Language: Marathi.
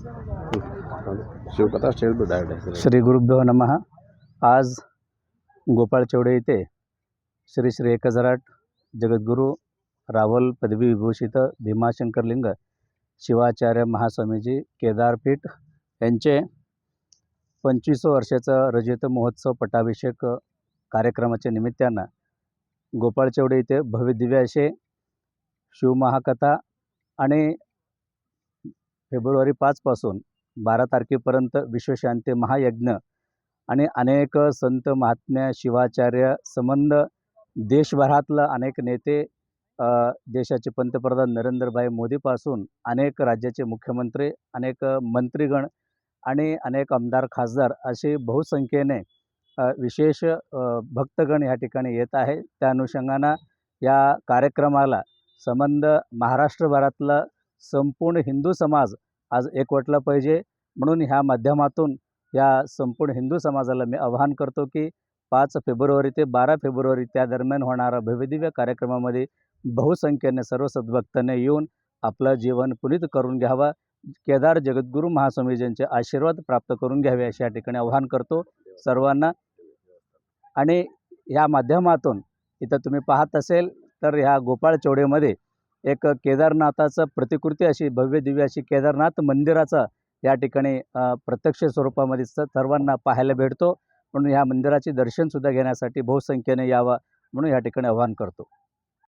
शिवकथा शेअर डायरेक्ट श्री गुरुभ्यो नमः. आज गोपाळ चौडे येथे श्री श्री एक हजार जगद्गुरू रावल पदवी विभूषित भीमाशंकरलिंग शिवाचार्य महास्वामीजी केदारपीठ यांचे पंचवीस वर्षाचं रजत महोत्सव पटाभिषेक कार्यक्रमाच्या निमित्तानं गोपाळ चौडे येथे भव्यदिव्य असे शिवमहाकथा आणि फेब्रुवारी पाचपासून बारा तारखेपर्यंत विश्वशांती महायज्ञ आणि अनेक संत महात्म्य शिवाचार्य संबंध देशभरातलं अनेक नेते देशाचे पंतप्रधान नरेंद्रभाई मोदीपासून अनेक राज्याचे मुख्यमंत्री अनेक मंत्रीगण आणि अनेक आमदार खासदार असे बहुसंख्येने विशेष भक्तगण या ठिकाणी येत आहे. त्या अनुषंगानं या कार्यक्रमाला संबंध महाराष्ट्रभरातला संपूर्ण हिंदू समाज आज एकवटला पाहिजे. म्हणून ह्या माध्यमातून या संपूर्ण हिंदू समाजाला मी आवाहन करतो की पाच फेब्रुवारी ते बारा फेब्रुवारी त्या दरम्यान होणारा भव्यदिव्य कार्यक्रमामध्ये बहुसंख्येने सर्व सद्भक्तांनी येऊन आपलं जीवन पुनीत करून घ्यावा. केदार जगद्गुरू महास्वामीजींचे आशीर्वाद प्राप्त करून घ्यावे अशा ठिकाणी आवाहन करतो सर्वांना. आणि ह्या माध्यमातून इथं तुम्ही पाहत असेल तर ह्या गोपाळ चौडेमध्ये एक केदारनाथाचं प्रतिकृती अशी भव्य दिव्य अशी केदारनाथ मंदिराचा या ठिकाणी प्रत्यक्ष स्वरूपामध्ये स सर्वांना पाहायला भेटतो. म्हणून ह्या मंदिराचे दर्शनसुद्धा घेण्यासाठी बहुसंख्येने यावं म्हणून या ठिकाणी आवाहन करतो.